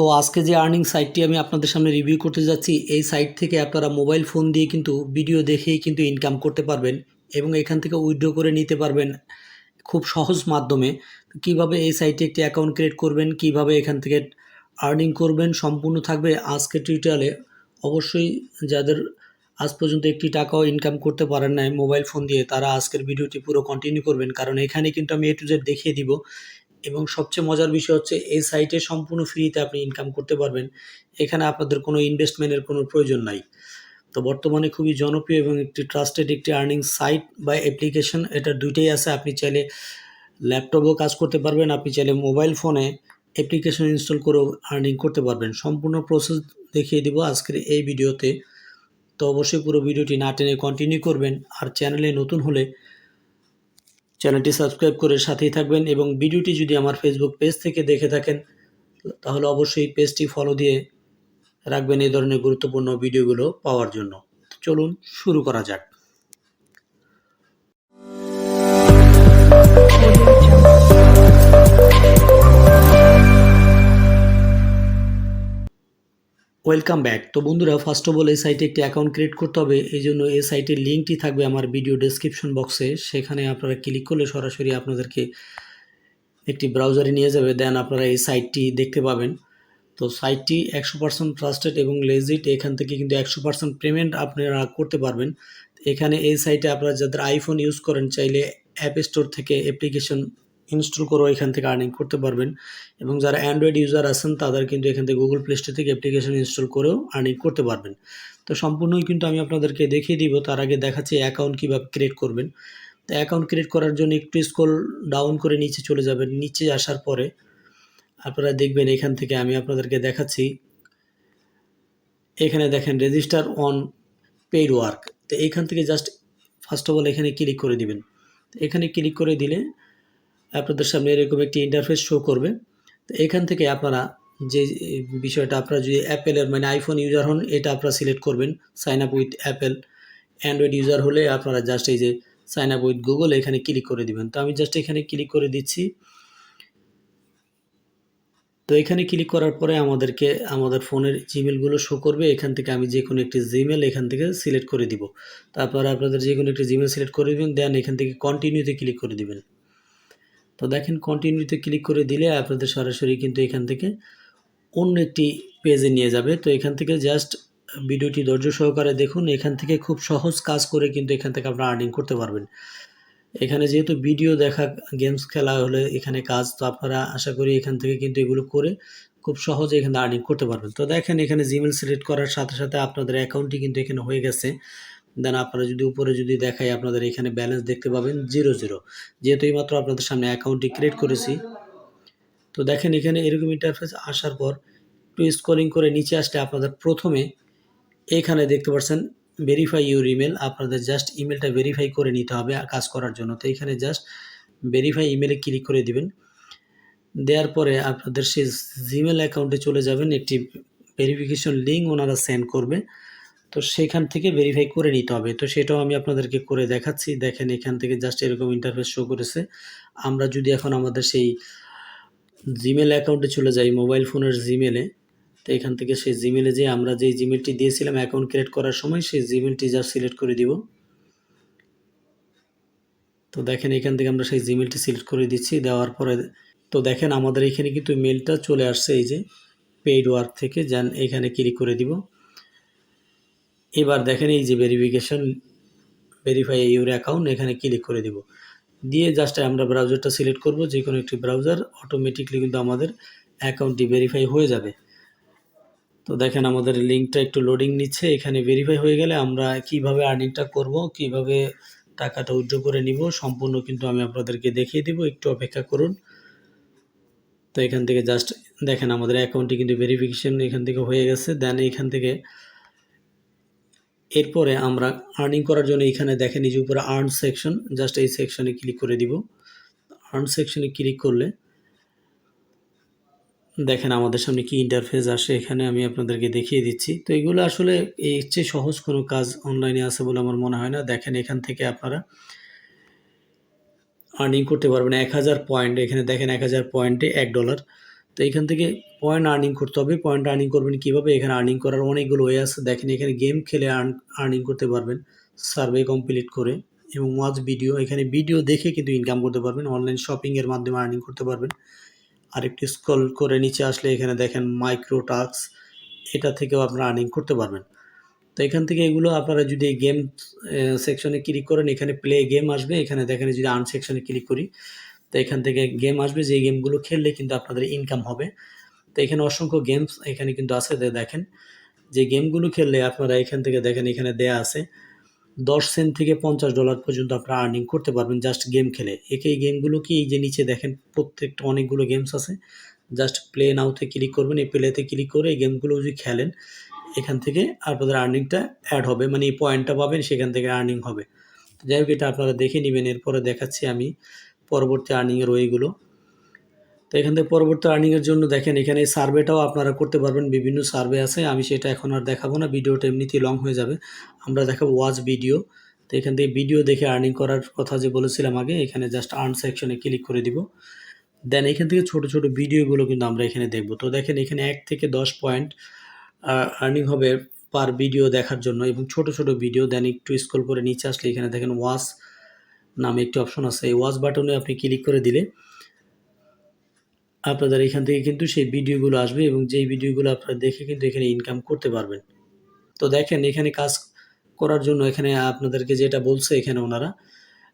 তো আজকে যে আর্নিং সাইটটি আমি আপনাদের সামনে রিভিউ করতে যাচ্ছি, এই সাইট থেকে আপনারা মোবাইল ফোন দিয়ে কিন্তু ভিডিও দেখেই কিন্তু ইনকাম করতে পারবেন এবং এখান থেকে উইথড্র করে নিতে পারবেন খুব সহজ মাধ্যমে। কীভাবে এই সাইটে একটি অ্যাকাউন্ট ক্রিয়েট করবেন, কীভাবে এখান থেকে আর্নিং করবেন, সম্পূর্ণ থাকবে আজকে টিউটোরিয়ালে অবশ্যই যাদের আজ পর্যন্ত একটি টাকাও ইনকাম করতে পারেন নাই মোবাইল ফোন দিয়ে, তারা আজকের ভিডিওটি পুরো কন্টিনিউ করবেন, কারণ এখানে কিন্তু আমি এ টু জেড দেখিয়ে দিব। এবং সবচেয়ে মজার বিষয় হচ্ছে, এই সাইটে সম্পূর্ণ ফ্রিতে আপনি ইনকাম করতে পারবেন। এখানে আপনাদের কোনো ইনভেস্টমেন্টের কোনো প্রয়োজন নাই। তো বর্তমানে খুবই জনপ্রিয় এবং একটি ট্রাস্টেড একটি আর্নিং সাইট বা অ্যাপ্লিকেশন এটা দুইটাই আছে। আপনি চাইলে ল্যাপটপেও কাজ করতে পারবেন, আপনি চাইলে মোবাইল ফোনে অ্যাপ্লিকেশন ইনস্টল করেও আর্নিং করতে পারবেন। সম্পূর্ণ প্রসেস দেখিয়ে দিব আজকের এই ভিডিওতে। তো অবশ্যই পুরো ভিডিওটি না টেনে কন্টিনিউ করবেন। আর চ্যানেলে নতুন হলে চ্যানেলটি সাবস্ক্রাইব করে সাথেই থাকবেন এবং ভিডিওটি যদি আমার ফেসবুক পেজ থেকে দেখে থাকেন, তাহলে অবশ্যই পেজটি ফলো দিয়ে রাখবেন এই ধরনের গুরুত্বপূর্ণ ভিডিওগুলো পাওয়ার জন্য। চলুন শুরু করা যাক। Welcome back. তো বন্ধুরা ফার্স্ট অফ অল এই সাইটে একটি অ্যাকাউন্ট ক্রিয়েট করতে হবে। এই জন্য এই সাইটের লিঙ্কটি থাকবে আমার ভিডিও ডেসক্রিপশন বক্সে সেখানে আপনারা ক্লিক করলে সরাসরি আপনাদেরকে একটি ব্রাউজারে নিয়ে যাবে। দেন আপনারা এই সাইটটি দেখতে পাবেন। তো সাইটটি একশো পার্সেন্ট ট্রাস্টেড এবং লেজিট এখান থেকে কিন্তু একশো পার্সেন্ট পেমেন্ট আপনারা করতে পারবেন। এখানে এই সাইটে আপনারা যাদের আইফোন ইউজ করেন, চাইলে অ্যাপ স্টোর থেকে অ্যাপ্লিকেশন ইনস্টল করেও এখান থেকে আর্নিং করতে পারবেন। এবং যারা অ্যান্ড্রয়েড ইউজার আছেন, তাদের কিন্তু এখান থেকে গুগল প্লে স্টোর থেকে অ্যাপ্লিকেশন ইনস্টল করেও আর্নিং করতে পারবেন। তো সম্পূর্ণই কিন্তু আমি আপনাদেরকে দেখিয়ে দিব। তার আগে দেখাচ্ছি অ্যাকাউন্ট কীভাবে ক্রিয়েট করবেন। তো অ্যাকাউন্ট ক্রিয়েট করার জন্য একটু স্ক্রল ডাউন করে নিচে চলে যাবেন। নিচে আসার পরে আপনারা দেখবেন এখান থেকে আমি আপনাদেরকে দেখাচ্ছি। এখানে দেখেন রেজিস্টার অন পেইড ওয়ার্ক তো এইখান থেকে জাস্ট ফার্স্ট অফ অল এখানে ক্লিক করে দিবেন। এখানে ক্লিক করে দিলে আপনাদের সামনে এরকম একটি ইন্টারফেস শো করবে। তো এখান থেকে আপনারা যে বিষয়টা আপনারা যদি অ্যাপেলের মানে আইফোন ইউজার হন, এটা আপনারা সিলেক্ট করবেন sign up with Apple Android user হলে আপনারা জাস্ট এই যে সাইন আপ উইথ গুগল এখানে ক্লিক করে দিবেন। তো আমি জাস্ট এখানে ক্লিক করে দিচ্ছি। তো এখানে ক্লিক করার পরে আমাদেরকে আমাদের ফোনের জিমেলগুলো শো করবে। এখান থেকে আমি যে কোনো একটি জিমেল এখান থেকে সিলেক্ট করে দিব। তারপর আপনাদের যে কোনো একটি জিমেল সিলেক্ট করে দেবেন দেন এখান থেকে কন্টিনিউতে ক্লিক করে দিবেন। তো দেখেন কন্টিনিউতে ক্লিক করে দিলে আপনাদের সরাসরি কিন্তু এখান থেকে অন্য একটি পেজে নিয়ে যাবে। তো এখান থেকে জাস্ট ভিডিওটি ধৈর্য সহকারে দেখুন, এখান থেকে খুব সহজ কাজ করে কিন্তু এখান থেকে আপনারা আর্নিং করতে পারবেন। এখানে যেহেতু ভিডিও দেখা গেমস খেলা হলে এখানে কাজ, তো আপনারা আশা করি এখান থেকে কিন্তু এগুলো করে খুব সহজে এখানে আর্নিং করতে পারবেন। তো দেখেন এখানে জিমেল সিলেক্ট করার সাথে সাথে আপনাদের অ্যাকাউন্টটি কিন্তু এখানে হয়ে গেছে। দেন আপনারা যদি উপরে যদি দেখাই আপনাদের এখানে ব্যালেন্স দেখতে পাবেন জিরো জিরো যেহেতু এইমাত্র আপনাদের সামনে অ্যাকাউন্টটি ক্রিয়েট করেছি। তো দেখেন এখানে এরকম ইন্টারফেস আসার পর একটু স্কলিং করে নিচে আসলে আপনাদের প্রথমে এখানে দেখতে পাচ্ছেন ভেরিফাই ইউর ইমেল আপনাদের জাস্ট ইমেলটা ভেরিফাই করে নিতে হবে কাজ করার জন্য। তো এখানে জাস্ট ভেরিফাই ইমেলে ক্লিক করে দিবেন। দেওয়ার পরে আপনাদের সেই জিমেল অ্যাকাউন্টে চলে যাবেন। একটি ভেরিফিকেশন লিঙ্ক ওনারা সেন্ড করবে। তো সেখান থেকে ভেরিফাই করে নিতে হবে। তো সেটাও আমি আপনাদেরকে করে দেখাচ্ছি। দেখেন এখান থেকে জাস্ট এরকম ইন্টারফেস শো করেছে। আমরা যদি এখন আমাদের সেই জিমেল অ্যাকাউন্টে চলে যাই মোবাইল ফোনের জিমেলে তো এখান থেকে সেই জিমেলে যে আমরা যেই জিমেলটি দিয়েছিলাম অ্যাকাউন্ট ক্রিয়েট করার সময়, সেই জিমেলটি জাস্ট সিলেক্ট করে দিব। তো দেখেন এখান থেকে আমরা সেই জিমেলটি সিলেক্ট করে দিচ্ছি। দেওয়ার পরে তো দেখেন আমাদের এখানে কিন্তু মেলটা চলে আসছে এই যে পেইড ওয়ার্ক থেকে। যান এখানে ক্লিক করে দিব। এবার দেখেন এই যে ভেরিফিকেশন ভেরিফাই ইউর অ্যাকাউন্ট এখানে ক্লিক করে দিব। দিয়ে জাস্ট আমরা ব্রাউজারটা সিলেক্ট করব যে কোনো একটি ব্রাউজার অটোমেটিকলি কিন্তু আমাদের অ্যাকাউন্টটি ভেরিফাই হয়ে যাবে। তো দেখেন আমাদের লিঙ্কটা একটু লোডিং নিচ্ছে, এখানে ভেরিফাই হয়ে গেলে আমরা কীভাবে আর্নিংটা করব, কীভাবে টাকাটা উইথড্র করে নিব, সম্পূর্ণ কিন্তু আমি আপনাদেরকে দেখিয়ে দিব, একটু অপেক্ষা করুন। তো এখান থেকে জাস্ট দেখেন আমাদের অ্যাকাউন্টটি কিন্তু ভেরিফিকেশন এখান থেকে হয়ে গেছে দেন এখান থেকে এরপরে আমরা আর্নিং করার জন্য এখানে দেখেন এই যে উপরে আর্ন সেকশন জাস্ট এই সেকশনে ক্লিক করে দিব। আর্ন সেকশনে ক্লিক করলে দেখেন আমাদের সামনে কি ইন্টারফেস আসে, এখানে আমি আপনাদেরকে দেখিয়ে দিচ্ছি। তো এগুলো আসলে এর চেয়ে সহজ কোনো কাজ অনলাইনে আছে বলে আমার মনে হয় না। দেখেন এখান থেকে আপনারা আর্নিং করতে পারবেন। এক হাজার পয়েন্ট এখানে দেখেন এক হাজার পয়েন্টে এক ডলার তো এখান থেকে পয়েন্ট আর্নিং করতে হবে। পয়েন্ট আর্নিং করবেন কীভাবে? এখানে আর্নিং করার অনেকগুলো ওয়ে আছে। দেখেন এখানে গেম খেলে আর্ন করতে পারবেন সার্ভে কমপ্লিট করে এবং ওয়াচ ভিডিও এখানে ভিডিও দেখে কিন্তু ইনকাম করতে পারবেন। অনলাইন শপিংয়ের মাধ্যমে আর্নিং করতে পারবেন। আরেকটু স্ক্রল করে নিচে আসলে এখানে দেখেন মাইক্রো টাস্ক এটা থেকেও আপনারা আর্নিং করতে পারবেন। তো এখান থেকে এগুলো আপনারা যদি গেম সেকশনে ক্লিক করেন, এখানে প্লে গেম আসবে। এখানে দেখেন যদি আর্ন সেকশনে ক্লিক করি। তো এখান থেকে গেম আসবে যে গেমগুলো খেললে কিন্তু আপনাদের ইনকাম হবে। তো এখানে অসংখ্য গেমস এখানে কিন্তু আছে দেখেন। যে গেমগুলো খেললে আপনারা এখান থেকে দেখেন, এখানে দেয়া আছে, দশ সেন্ট থেকে পঞ্চাশ ডলার পর্যন্ত আপনারা আর্নিং করতে পারবেন জাস্ট গেম খেলে। একে এই গেমগুলো কি, এই যে নিচে দেখেন, প্রত্যেকটা অনেকগুলো গেমস আছে। জাস্ট প্লে নাওতে ক্লিক করবেন, এই প্লেতে ক্লিক করে এই গেমগুলো যদি খেলেন, এখান থেকে আপনাদের আর্নিংটা অ্যাড হবে মানে এই পয়েন্টটা পাবেন, সেখান থেকে আর্নিং হবে। যাই হোক, এটা আপনারা দেখে নেবেন, এরপরে দেখাচ্ছি আমি। পরবর্তী আর্নিংয়ের ওইগুলো। তো এখান থেকে পরবর্তী আর্নিংয়ের জন্য দেখেন, এখানে সার্ভেটাও আপনারা করতে পারবেন, বিভিন্ন সার্ভে আছে, আমি সেটা এখন আর দেখাবো না, ভিডিওটা এমনিতেই লং হয়ে যাবে। আমরা দেখাবো ওয়াচ ভিডিও তো এখান থেকে ভিডিও দেখে আর্নিং করার কথা যে বলেছিলাম আগে, এখানে জাস্ট আর্ন সেকশনে ক্লিক করে দিব। দেন এখান থেকে ছোট ছোট ভিডিওগুলো কিন্তু আমরা এখানে দেখব। তো দেখেন, এখানে এক থেকে দশ পয়েন্ট আর্নিং হবে পার ভিডিও দেখার জন্য এবং ছোট ছোট ভিডিও দেন একটু স্ক্রল করে নিচে আসলে এখানে দেখেন ওয়াচ নামে একটি অপশন আছে, এই ওয়াচ বাটনে আপনি ক্লিক করে দিলে আপনাদের এখান থেকে কিন্তু সেই ভিডিওগুলো আসবে এবং যেই ভিডিওগুলো আপনারা দেখে কিন্তু এখানে ইনকাম করতে পারবেন। তো দেখেন এখানে কাজ করার জন্য এখানে আপনাদেরকে যেটা বলছে এখানে ওনারা,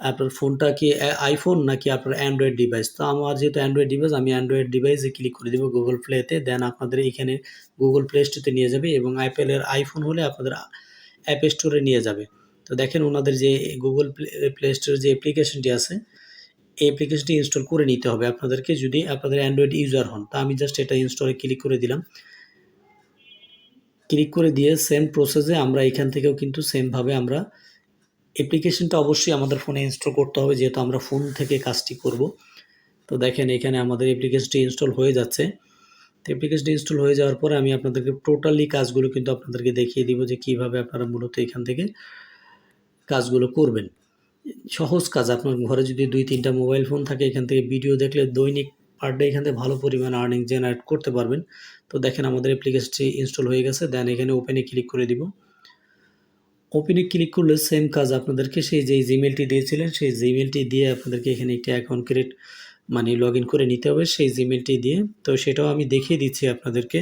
আপনার ফোনটা কি আইফোন নাকি আপনার অ্যান্ড্রয়েড ডিভাইস তো আমার যেহেতু অ্যান্ড্রয়েড ডিভাইস আমি অ্যান্ড্রয়েড ডিভাইসে ক্লিক করে দেবো গুগল প্লেতে দেন আপনাদের এখানে গুগল প্লে স্টোরে নিয়ে যাবে এবং আইপ্যালের আইফোন হলে আপনাদের অ্যাপ স্টোরে নিয়ে যাবে। তো দেখেন ওনাদের যে গুগল প্লে স্টোরের যে অ্যাপ্লিকেশনটি আছে, এই অ্যাপ্লিকেশনটি ইনস্টল করে নিতে হবে আপনাদেরকে যদি আপনাদের অ্যান্ড্রয়েড ইউজার হন। তা আমি জাস্ট এটা ইনস্টলে ক্লিক করে দিলাম। ক্লিক করে দিয়ে সেম প্রসেসে আমরা এখান থেকেও কিন্তু সেমভাবে আমরা অ্যাপ্লিকেশনটা অবশ্যই আমাদের ফোনে ইনস্টল করতে হবে, যেহেতু আমরা ফোন থেকে কাজটি করব। তো দেখেন এখানে আমাদের অ্যাপ্লিকেশনটি ইনস্টল হয়ে যাচ্ছে। তো অ্যাপ্লিকেশনটি ইনস্টল হয়ে যাওয়ার পরে আমি আপনাদেরকে টোটালি কাজগুলো কিন্তু আপনাদেরকে দেখিয়ে দিব যে কীভাবে আপনারা মূলত এখান থেকে কাজগুলো করবেন। সহজ কাজ, আপনার ঘরে যদি দুই, তিনটা মোবাইল ফোন থাকে, এখান থেকে ভিডিও দেখলে দৈনিক পার ডে এখান থেকে ভালো পরিমাণ আর্নিং জেনারেট করতে পারবেন। তো দেখেন আমাদের অ্যাপ্লিকেশনটি ইনস্টল হয়ে গেছে দেন এখানে ওপেনে ক্লিক করে দিব। ওপেনে ক্লিক করলে সেম কাজ আপনাদেরকে সেই যে জিমেলটি দিয়েছিলেন, সেই জিমেলটি দিয়ে আপনাদেরকে এখানে একটি অ্যাকাউন্ট ক্রিয়েট মানে লগ করে নিতে হবে সেই জিমেলটি দিয়ে। তো সেটাও আমি দেখিয়ে দিচ্ছি আপনাদেরকে।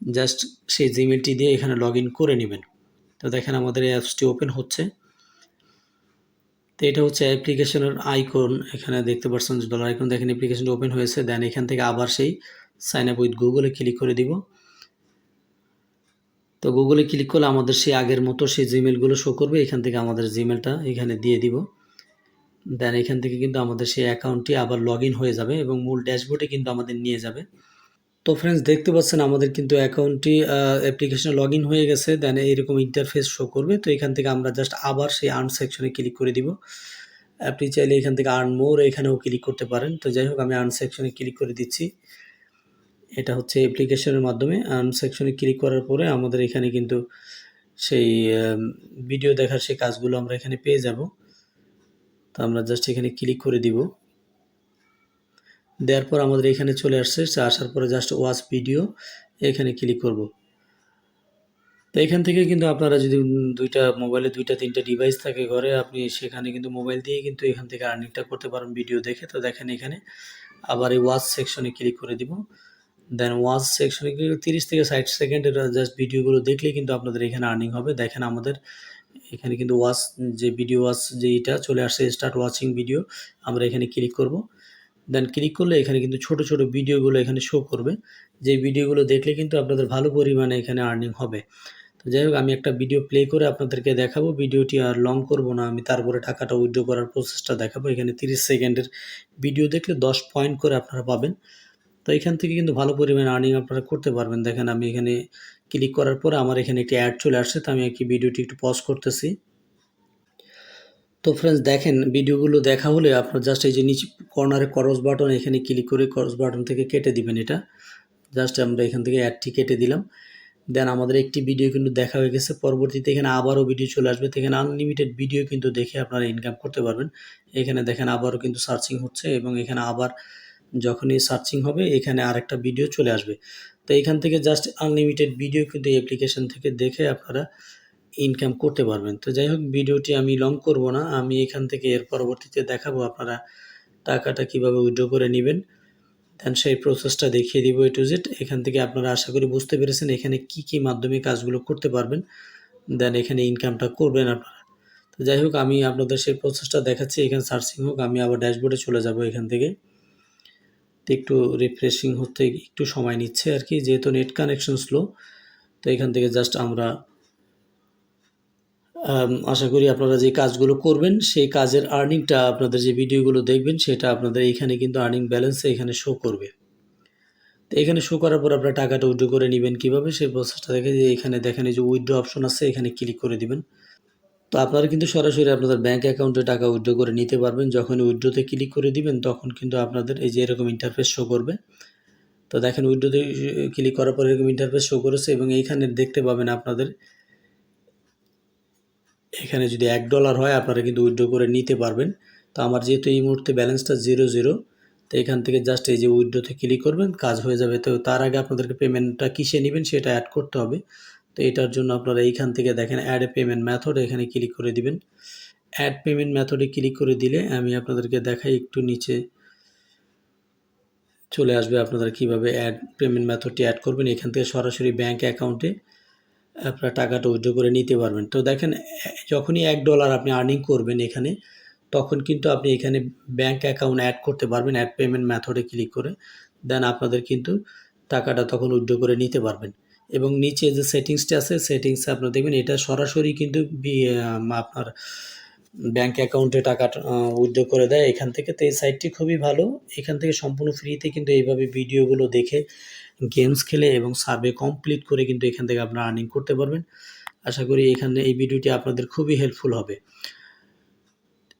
জাস্ট সেই জিমেলটি দিয়ে এখানে লগ করে নেবেন। তো দেখেন আমাদের এই অ্যাপসটি ওপেন হচ্ছে। তো এটা হচ্ছে অ্যাপ্লিকেশনের আইকন। এখানে দেখতে পাচ্ছেন ডলার আইকন। দেখেন অ্যাপ্লিকেশনটি ওপেন হয়েছে। দেন এখান থেকে আবার সেই সাইন আপ উইথ গুগলে ক্লিক করে দিব। তো গুগলে ক্লিক করলে আমাদের সেই আগের মতো সেই জিমেলগুলো শো করবে। এখান থেকে আমাদের জিমেলটা এখানে দিয়ে দিব। দেন এখান থেকে কিন্তু আমাদের সেই অ্যাকাউন্টটি আবার লগ হয়ে যাবে এবং মূল ড্যাশবোর্ডে কিন্তু আমাদের নিয়ে যাবে। তো ফ্রেন্ডস দেখতে পাচ্ছেন আমাদের কিন্তু অ্যাকাউন্টটি অ্যাপ্লিকেশনে লগ হয়ে গেছে। দেন এইরকম ইন্টারফেস শো করবে। তো এখান থেকে আমরা জাস্ট আবার সেই আর্ন সেকশনে ক্লিক করে দিব। আপনি চাইলে এখান থেকে আর্ন মোর এখানেও ক্লিক করতে পারেন। তো যাই হোক, আমি আর্ন সেকশনে ক্লিক করে দিচ্ছি। এটা হচ্ছে অ্যাপ্লিকেশনের মাধ্যমে। আর্ন সেকশনে ক্লিক করার পরে আমাদের এখানে কিন্তু সেই ভিডিও দেখার সেই কাজগুলো আমরা এখানে পেয়ে যাব। তো আমরা জাস্ট এখানে ক্লিক করে দিব। দেওয়ার পর আমাদের এখানে চলে আসছে। আসার পরে জাস্ট ওয়াচ ভিডিও এখানে ক্লিক করব। তো এখান থেকে কিন্তু আপনারা যদি দুইটা মোবাইলে দুইটা, তিনটা ডিভাইস থাকে ঘরে, আপনি সেখানে কিন্তু মোবাইল দিয়ে কিন্তু এখান থেকে আর্নিংটা করতে পারেন ভিডিও দেখে। তো দেখেন এখানে আবার এই ওয়াচ সেকশনে ক্লিক করে দিব। দেন ওয়াচ সেকশনে তিরিশ থেকে ষাট সেকেন্ডের জাস্ট ভিডিওগুলো দেখলে কিন্তু আপনাদের এখানে আর্নিং হবে। দেখেন আমাদের এখানে কিন্তু ওয়াচ যে ভিডিও ওয়াচ যে এটা চলে আসছে স্টার্ট ওয়াচিং ভিডিও আমরা এখানে ক্লিক করব। দেন ক্লিক করলে এখানে কিন্তু ছোট ছোট ভিডিওগুলো এখানে শো করবে। যে ভিডিওগুলো দেখলে কিন্তু আপনাদের ভালো পরিমাণে এখানে আর্নিং হবে। তো যাই হোক, আমি একটা ভিডিও প্লে করে আপনাদেরকে দেখাবো। ভিডিওটি আর লং করব না। আমি তারপরে টাকাটা উইথড্র করার প্রসেসটা দেখাবো। এখানে তিরিশ সেকেন্ডের ভিডিও দেখলে দশ পয়েন্ট করে আপনারা পাবেন। তো এখান থেকে কিন্তু ভালো পরিমাণে আর্নিং আপনারা করতে পারবেন। দেখেন আমি এখানে ক্লিক করার পরে আমার এখানে একটি অ্যাড চলে আসছে। তো আমি একটি ভিডিওটি একটু পজ করতেছি। তো ফ্রেন্ডস দেখেন, ভিডিওগুলো দেখা হলে আপনার জাস্ট এই যে নিচে কর্নারে করস বাটন এখানে ক্লিক করে করস বাটন থেকে কেটে দিবেন এটা। জাস্ট আমরা এখান থেকে অ্যাডটি কেটে দিলাম। দেন আমাদের একটি ভিডিও কিন্তু দেখা হয়ে গেছে। পরবর্তীতে এখানে আবারও ভিডিও চলে আসবে। এখানে আনলিমিটেড ভিডিও কিন্তু দেখে আপনারা ইনকাম করতে পারবেন। এখানে দেখেন আবারও কিন্তু সার্চিং হচ্ছে এবং এখানে আবার যখনই সার্চিং হবে, এখানে আরেকটা ভিডিও চলে আসবে। তো এখান থেকে জাস্ট আনলিমিটেড ভিডিও কিন্তু অ্যাপ্লিকেশন থেকে দেখে আপনারা ইনকাম করতে পারবেন। তো যাই হোক ভিডিওটি আমি লং করব না। আমি এখান থেকে এর পরবর্তীতে দেখাবো আপনারা টাকাটা কীভাবে উইথড্র করে নেবেন। দেন সেই প্রসেসটা দেখিয়ে দিব এ টু জেড এখান থেকে আপনারা আশা করি বুঝতে পেরেছেন এখানে কি কি মাধ্যমে কাজগুলো করতে পারবেন। দেন এখানে ইনকামটা করবেন আপনারা। তো যাই হোক আমি আপনাদের সেই প্রসেসটা দেখাচ্ছি। এখানে সার্চিং হোক আমি আবার ড্যাশবোর্ডে চলে যাব এখান থেকে। তো একটু রিফ্রেশিং হতে একটু সময় নিচ্ছে আর কি যেহেতু নেট কানেকশন স্লো তো এখান থেকে জাস্ট আমরা আম, আশা করি আপনারা যে কাজগুলো করবেন, সেই কাজের আর্নিংটা আপনাদের যে ভিডিওগুলো দেখবেন, সেটা আপনাদের এখানে কিন্তু আর্নিং ব্যালেন্সে এখানে শো করবে। তো এখানে শো করার পর আপনারা টাকাটা উইথড্র করে নেবেন কীভাবে, সেই প্রসেসটা দেখে যে এখানে দেখেন যে উইড্রো অপশন আছে, এখানে ক্লিক করে দিবেন। তো আপনারা কিন্তু সরাসরি আপনাদের ব্যাঙ্ক অ্যাকাউন্টে টাকা উইড্রো করে নিতে পারবেন। যখন উইড্রোতে ক্লিক করে দিবেন, তখন কিন্তু আপনাদের এই যে এরকম ইন্টারফেস শো করবে। তো দেখেন উইথড্রোতে ক্লিক করার পর এরকম ইন্টারফেস শো করেছে এবং এইখানে দেখতে পাবেন আপনাদের এখানে যদি এক ডলার হয়, আপনারা কিন্তু উইথড্র করে নিতে পারবেন। তো আমার যেহেতু এই মুহূর্তে ব্যালেন্সটা জিরো জিরো তো এখান থেকে জাস্ট এই যে উইথড্রোতে ক্লিক করবেন, কাজ হয়ে যাবে। তো তার আগে আপনাদেরকে পেমেন্টটা কিসে নেবেন সেটা অ্যাড করতে হবে। তো এটার জন্য আপনারা এইখান থেকে দেখেন অ্যাড এ পেমেন্ট মেথড এখানে ক্লিক করে দিবেন। অ্যাড পেমেন্ট মেথডে ক্লিক করে দিলে আমি আপনাদেরকে দেখাই, একটু নিচে চলে আসবে আপনারা কীভাবে অ্যাড পেমেন্ট মেথডটি অ্যাড করবেন। এখান থেকে সরাসরি ব্যাঙ্ক অ্যাকাউন্টে আপনারা টাকাটা উইথড্র করে নিতে পারবেন। তো দেখেন, যখনই এক ডলার আপনি আর্নিং করবেন এখানে, তখন কিন্তু আপনি এখানে ব্যাংক অ্যাকাউন্ট অ্যাড করতে পারবেন অ্যাড পেমেন্ট মেথডে ক্লিক করে দেন আপনাদের কিন্তু টাকাটা তখন উইথড্র করে নিতে পারবেন। এবং নিচে যে সেটিংসটা আছে সেটিংসে আপনারা দেখবেন, এটা সরাসরি কিন্তু আপনার ব্যাংক অ্যাকাউন্টে টাকা উইথড্র করে দেয়। এখান থেকে তো এই সাইটটি খুবই ভালো। এখান থেকে সম্পূর্ণ ফ্রিতে কিন্তু এইভাবে ভিডিওগুলো দেখে গেমস খেলে এবং সার্ভে কমপ্লিট করে কিন্তু এখান থেকে আপনারা আর্নিং করতে পারবেন। আশা করি এখানে এই ভিডিওটি আপনাদের খুবই হেল্পফুল হবে।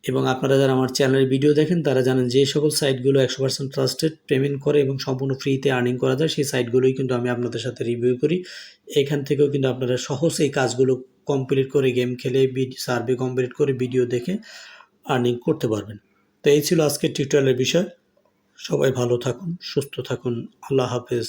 এবং আপনারা যারা আমার চ্যানেলের ভিডিও দেখেন, তারা জানেন যে সকল সাইটগুলো একশো পার্সেন্ট ট্রাস্টেড পেমেন্ট করে এবং সম্পূর্ণ ফ্রিতে আর্নিং করা যায়, সেই সাইটগুলোই কিন্তু আমি আপনাদের সাথে রিভিউ করি। এখান থেকেও কিন্তু আপনারা সহজ এই কাজগুলো কমপ্লিট করে গেম খেলে সার্ভে কমপ্লিট করে ভিডিও দেখে আর্নিং করতে পারবেন। তো এই ছিল আজকের টিউটোরিয়ালের বিষয়। সবাই ভালো থাকুন, সুস্থ থাকুন। আল্লাহ হাফেজ।